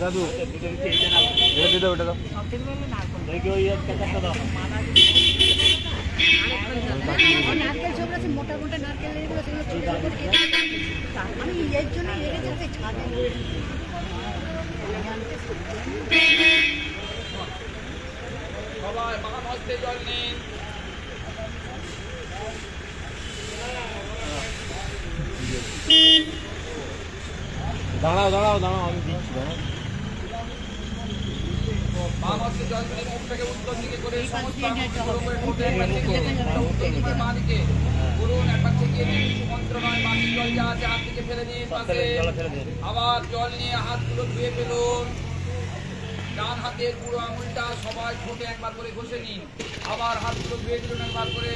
দাদু এটা দিতে ওটা দাও আমি এর জন্য লেগেছে ছাদে সবাই মহামস্তে জল নিন Thank you. দাঁড়াও দাঁড়াও দাঁড়াও, আমি দিচ্ছি, দাঁড়াও। আবার জল নিয়ে হাতগুলো ধুয়ে ফেলুন ডান হাতের পুরো আঙুলটা সবাই ঠোঁটে একবার করে ঘষে নিন আবার হাতগুলো ধুয়ে ফেলুন একবার করে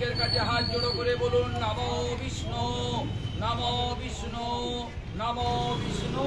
বুকের কাছে হাত জোড়ো করে বলুন নাম বিষ্ণু নাম বিষ্ণু নাম বিষ্ণু।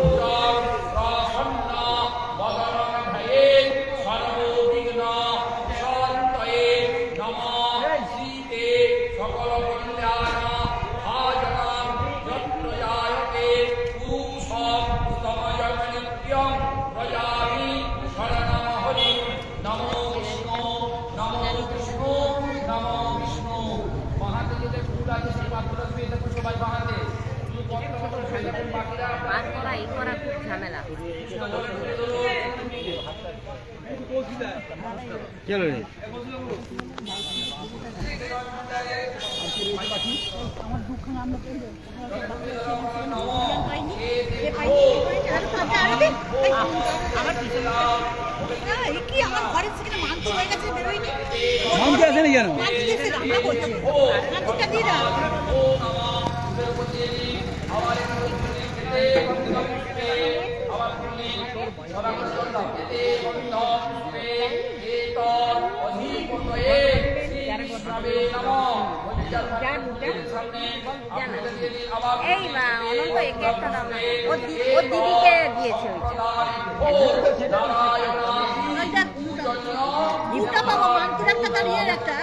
ঝামেলা চলো রে? মাংস আসেনি কেন? দিয়ে দাও এই মা, অনন্ত, একে একটা দাম না। ওর দিদিকে দিয়েছে। ওইটা দুটো পাবো মাংসের দাঁড়িয়ে একটা।